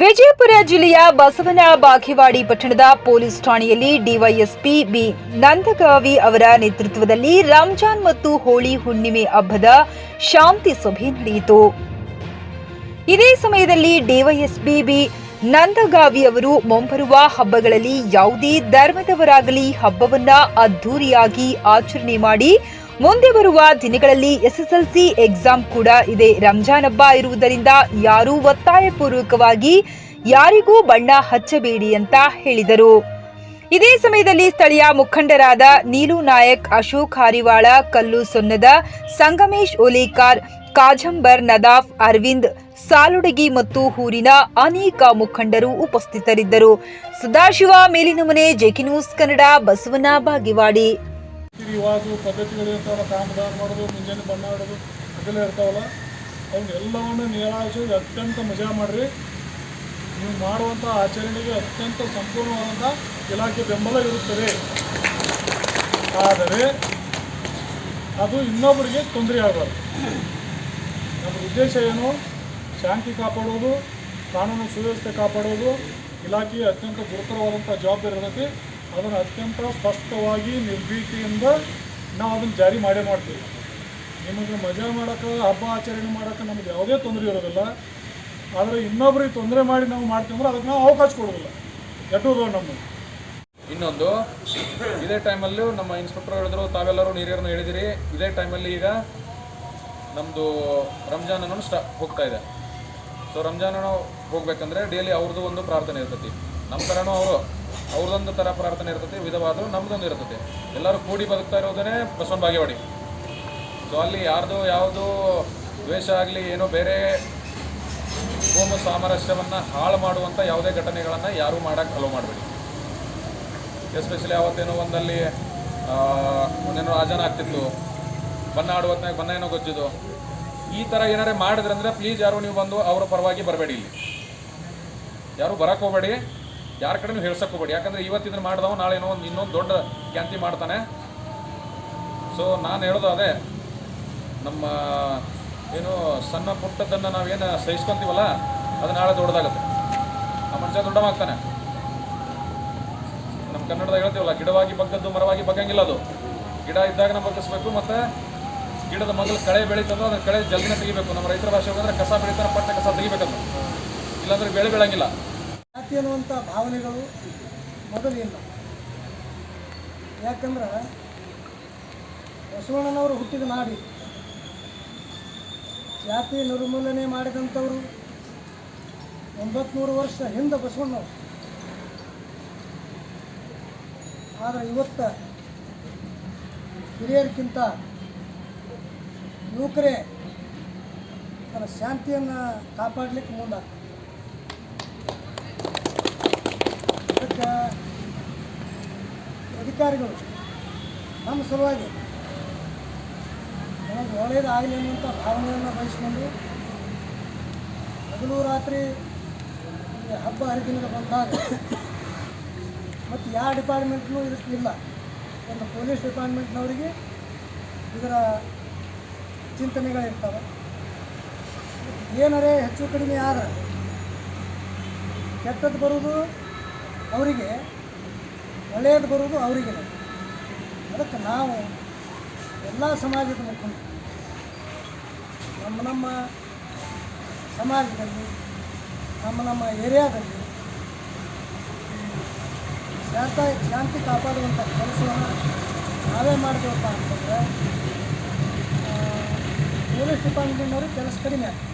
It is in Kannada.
ವಿಜಯಪುರ ಜಿಲ್ಲೆಯ ಬಸವನ ಬಾಗೇವಾಡಿ ಪಟ್ಟಣದ ಪೊಲೀಸ್ ಠಾಣೆಯಲ್ಲಿ ಡಿವೈಎಸ್ಪಿ ಬಿ. ನಂದಗಾವಿ ಅವರ ನೇತೃತ್ವದಲ್ಲಿ ರಂಜಾನ್ ಮತ್ತು ಹೋಳಿ ಹುಣ್ಣಿಮೆ ಹಬ್ಬದ ಶಾಂತಿ ಸಭೆ ನಡೆಯಿತು. ಇದೇ ಸಮಯದಲ್ಲಿ ಡಿವೈಎಸ್ಪಿ ಬಿ. ನಂದಗಾವಿ ಅವರು ಮುಂಬರುವ ಹಬ್ಬಗಳಲ್ಲಿ ಯಾವುದೇ ಧರ್ಮದವರಾಗಲಿ ಹಬ್ಬವನ್ನ ಅದ್ದೂರಿಯಾಗಿ ಆಚರಣೆ ಮಾಡಿ ಮುಂದೆ ಬರುವ ದಿನಗಳಲ್ಲಿ ಎಸ್ಎಸ್ಎಲ್ಸಿ ಎಕ್ಸಾಮ್ ಕೂಡ ಇದೆ. ರಂಜಾನ್ ಹಬ್ಬ ಇರುವುದರಿಂದ ಯಾರೂ ಒತ್ತಾಯಪೂರ್ವಕವಾಗಿ ಯಾರಿಗೂ ಬಣ್ಣ ಹಚ್ಚಬೇಡಿ ಅಂತ ಹೇಳಿದರು. ಇದೇ ಸಮಯದಲ್ಲಿ ಸ್ಥಳೀಯ ಮುಖಂಡರಾದ ನೀಲು ನಾಯಕ್, ಅಶೋಕ್ ಹಾರಿವಾಳ, ಕಲ್ಲು ಸೊನ್ನದ, ಸಂಗಮೇಶ್ ಓಲೇಕಾರ್, ಕಾಜಂಬರ್ ನದಾಫ್, ಅರವಿಂದ್, ಸಾಲುಡಗಿ ಮತ್ತು ಊರಿನ ಅನೇಕ ಮುಖಂಡರು ಉಪಸ್ಥಿತರಿದ್ದರು. ಸದಾಶಿವ, ಮೇಲಿನ ಮನೆ ಜೆಕಿನೂಸ್ ಕನ್ನಡ ಬಸವನ ಬಾಗೇವಾಡಿ. ರಿವಾಜು ಪದ್ಧತಿಗಳು ಇರ್ತಾವಲ್ಲ ಕಾಮದಾನ ಮಾಡೋದು, ಮುಂಜಾನೆ ಬಣ್ಣ ಆಡೋದು ಅದೆಲ್ಲ ಇರ್ತಾವಲ್ಲ ಅವನ್ನೆಲ್ಲವನ್ನು ನಿರಾಶೆ, ಅತ್ಯಂತ ಮಜಾ ಮಾಡಿರಿ. ನೀವು ಮಾಡುವಂಥ ಆಚರಣೆಗೆ ಅತ್ಯಂತ ಸಂಪೂರ್ಣವಾದಂಥ ಇಲಾಖೆ ಬೆಂಬಲ ಇರುತ್ತದೆ. ಆದರೆ, ಅದು ಇನ್ನೊಬ್ಬರಿಗೆ ತೊಂದರೆ ಆಗಬಾರ್ದು. ನಮ್ಮ ಉದ್ದೇಶ ಏನು? ಶಾಂತಿ ಕಾಪಾಡೋದು, ಕಾನೂನು ಸುವ್ಯವಸ್ಥೆ ಕಾಪಾಡೋದು, ಇಲಾಖೆಯ ಅತ್ಯಂತ ಗುರುತರವಾದಂಥ ಜವಾಬ್ದಾರಿ ಇರ್ತೈತಿ ಅದನ್ನು ಅತ್ಯಂತ ಸ್ಪಷ್ಟವಾಗಿ ನಿರ್ಭೀತಿಯಿಂದ ನಾವು ಅದನ್ನು ಜಾರಿ ಮಾಡೇ ಮಾಡ್ತೀವಿ. ನಿಮಗೆ ಮಜಾ ಮಾಡೋಕೆ, ಹಬ್ಬ ಆಚರಣೆ ಮಾಡೋಕೆ ನಮಗೆ ಯಾವುದೇ ತೊಂದರೆ ಇರೋದಿಲ್ಲ. ಆದರೆ ಇನ್ನೊಬ್ರಿಗೆ ತೊಂದರೆ ಮಾಡಿ ನಾವು ಮಾಡ್ತೀವಿ ಅಂದ್ರೆ ಅದಕ್ಕೆ ನಾವು ಅವಕಾಶ ಕೊಡೋದಿಲ್ಲ ಎಟ್ಟೋದು ನಮ್ಮ ಇನ್ನೊಂದು, ಇದೇ ಟೈಮಲ್ಲೂ ನಮ್ಮ ಇನ್ಸ್ಪೆಕ್ಟರ್ ಹೇಳಿದ್ರು, ತಾವೆಲ್ಲರೂ ಹಿರಿಯರನ್ನು ಹೇಳಿದಿರಿ. ಇದೇ ಟೈಮಲ್ಲಿ ಈಗ ನಮ್ಮದು ರಂಜಾನ್ ಅನ್ನೋನು ಸ್ಟಾ, ಹೋಗ್ತಾ ಇದೆ. ಸೊ ರಂಜಾನ್ ಅನ್ನೋ ಹೋಗ್ಬೇಕಂದ್ರೆ ಡೈಲಿ ಅವ್ರದ್ದು ಒಂದು ಪ್ರಾರ್ಥನೆ ಇರ್ತೈತಿ. ನಮ್ಮ ಥರನೂ ಅವರು ಅವ್ರದ್ದೊಂದು ಥರ ಪ್ರಾರ್ಥನೆ ಇರ್ತದೆ ವಿಧವಾದರೂ ನಮ್ಮದೊಂದು ಇರ್ತದೆ. ಎಲ್ಲರೂ ಕೂಡಿ ಬದುಕ್ತಾ ಇರೋದೇ ಬಸವನ ಬಾಗೇವಾಡಿ. ಸೊ ಅಲ್ಲಿ ಯಾರ್ದು ಯಾವುದು ದ್ವೇಷ ಆಗಲಿ, ಏನೋ ಬೇರೆ ಹೋಮ ಸಾಮರಸ್ಯವನ್ನು ಹಾಳು ಮಾಡುವಂಥ ಯಾವುದೇ ಘಟನೆಗಳನ್ನು ಯಾರೂ ಮಾಡೋಕ್ಕೆ ಅಲೋ ಮಾಡಬೇಡಿ. ಎಸ್ಪೆಷಲಿ ಅವತ್ತೇನೋ ಒಂದಲ್ಲಿ ಒಂದೇನೋ ರಾಜನ ಆಗ್ತಿತ್ತು. ಬಣ್ಣ ಆಡುವ ಬಣ್ಣ ಏನೋ ಗೊಜ್ಜಿದ್ದು. ಈ ಥರ ಏನಾರೇ ಮಾಡಿದ್ರಂದ್ರೆ ಪ್ಲೀಸ್ ಯಾರು ನೀವು ಬಂದು ಅವರ ಪರವಾಗಿ ಬರಬೇಡಿ ಇಲ್ಲಿ. ಯಾರು ಬರಕ್ಕೆ ಹೋಗಬೇಡಿ. ಯಾರ ಕಡೆನೂ ಹೋಗ್ಬೇಡಿ ಯಾಕಂದ್ರೆ ಇವತ್ತಿದ್ರೆ ಮಾಡಿದವ, ನಾಳೆ ಏನೋ ಒಂದು ಇನ್ನೊಂದು ದೊಡ್ಡ ಕ್ಯಾಂತಿ ಮಾಡ್ತಾನೆ. ಸೊ ನಾನು ಹೇಳೋದು ಅದೇ. ನಮ್ಮ ಏನು ಸಣ್ಣ ಪುಟ್ಟದನ್ನು ನಾವೇನು ಸಹಿಸ್ಕೊಂತೀವಲ್ಲ, ಅದು ನಾಳೆ ದೊಡ್ಡದಾಗುತ್ತೆ. ಆ ಮನುಷ್ಯ ದೊಡ್ಡವಾಗ್ತಾನೆ ನಮ್ಮ ಕನ್ನಡದಾಗ ಹೇಳ್ತೀವಲ್ಲ, ಗಿಡವಾಗಿ ಬಗ್ಗದ್ದು ಮರವಾಗಿ ಬಗ್ಗಂಗಿಲ್ಲ ಅದು. ಗಿಡ ಇದ್ದಾಗ ನಾವು ಬಗ್ಗಿಸ್ಬೇಕು, ಮತ್ತು ಗಿಡದ ಮೊದಲು ಕಳೆ ಬೆಳೀತದೋ ಅದ್ರ ಕಳೆ ಜಲ್ದಿನ ತೆಗಿಬೇಕು. ನಮ್ಮ ರೈತರ ಭಾಷೆ ಹೋಗಂದ್ರೆ ಕಸ ಬೆಳೀತಾರೆ, ಪಟ್ಟ ಕಸ ತೆಗಿಬೇಕಂತ ಇಲ್ಲಾಂದ್ರೆ ಬೆಳೆ ಬೆಳಂಗಿಲ್ಲ. ಜಾತಿ ಅನ್ನುವಂಥ ಭಾವನೆಗಳು ಮೊದಲಿಲ್ಲ. ಯಾಕಂದ್ರೆ ಬಸವಣ್ಣನವರು ಹುಟ್ಟಿದ ನಾಡಿ ಜಾತಿ ನಿರ್ಮೂಲನೆ ಮಾಡಿದಂಥವರು ಒಂಬತ್ನೂರು ವರ್ಷ ಹಿಂದೆ ಬಸವಣ್ಣವರು. ಆದರೆ ಇವತ್ತ ಹಿರಿಯರಿಗಿಂತ ಯುವಕರೇ ತನ್ನ ಶಾಂತಿಯನ್ನು ಕಾಪಾಡಲಿಕ್ಕೆ ಮುಂದಾಗ್ತಾರೆ ಅದಕ್ಕೆ ಅಧಿಕಾರಿಗಳು ನಮ್ಮ ಸಲುವಾಗಿ ನಮಗೆ ಒಳ್ಳೆಯದಾಗಲಿ ಅನ್ನುವಂಥ ಭಾವನೆಯನ್ನು ಬಯಸ್ಕೊಂಡು ಹಗಲು ರಾತ್ರಿ ಹಬ್ಬ ಹರಿದಿನದ ಬಂದಾಗ ಮತ್ತು ಯಾವ ಡಿಪಾರ್ಟ್ಮೆಂಟ್ನೂ ಇದಕ್ಕೆ ಇಲ್ಲ. ಒಂದು ಪೊಲೀಸ್ ಡಿಪಾರ್ಟ್ಮೆಂಟ್ನವರಿಗೆ ಇದರ ಚಿಂತನೆಗಳಿರ್ತವೆ. ಏನರೇ ಹೆಚ್ಚು ಕಡಿಮೆ ಆದ್ರೆ ಕೆಟ್ಟದ್ದು ಬರುವುದು ಅವರಿಗೆ ಒಳ್ಳೆಯದು ಬರುವುದು ಅವರಿಗೆ ಅದಕ್ಕೆ ನಾವು ಎಲ್ಲ ಸಮಾಜದ ಮುಖಂಡ, ನಮ್ಮ ನಮ್ಮ ಸಮಾಜದಲ್ಲಿ, ನಮ್ಮ ನಮ್ಮ ಏರಿಯಾದಲ್ಲಿ ಶಾಂತ ಶಾಂತಿ ಕಾಪಾಡುವಂಥ ಕೆಲಸವನ್ನು ನಾವೇ ಮಾಡಬೇಕಪ್ಪ ಅಂತಂದರೆ ಪೊಲೀಸ್ ಡಿಪಾರ್ಟ್ಮೆಂಟ್ನವರು ಕೆಲಸ ಕಡಿಮೆ ಆಗ್ತದೆ.